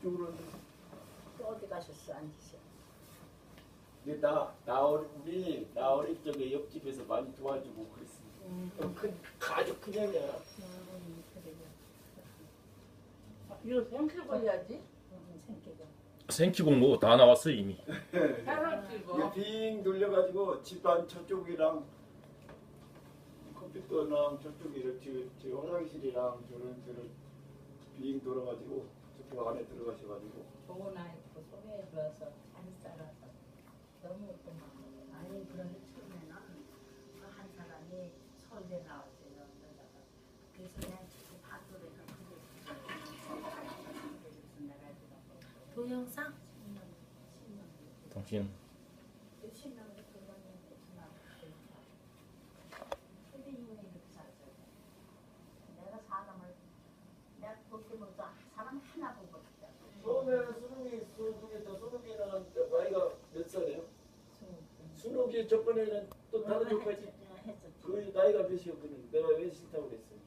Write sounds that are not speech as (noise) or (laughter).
이쪽으로 또 어디 가셨어 앉으셔. 근데 나, 나 어리, 우리 나 어릴 적에 옆집에서 많이 도와주고 그랬어. 음, 어, 그 가족 그냥이야. 음, 그래요. 이거 생기고 해야지. 음, 생기고. 생키고 뭐다 나왔어요 이미. (laughs) 이거. 빙 돌려가지고 집안 저쪽이랑 컴퓨터랑 저쪽이랑 저, 저 화장실이랑 저런 저런 빙 돌아가지고 저쪽 안에 들어가셔가지고 좋은 아이고 소개해줘서 잘 살아서 너무 고마워. 아니 그런데 처음에는 그한 사람이 서울대 나왔어요. 그러다가 그래서 내가 지금 내가 지금 동영상? 10년 10년 당신 수능이 저번에는 또 다른 조까지. 했었지. 그 나이가 몇이었거든 내가 왜 싫다고 그랬어요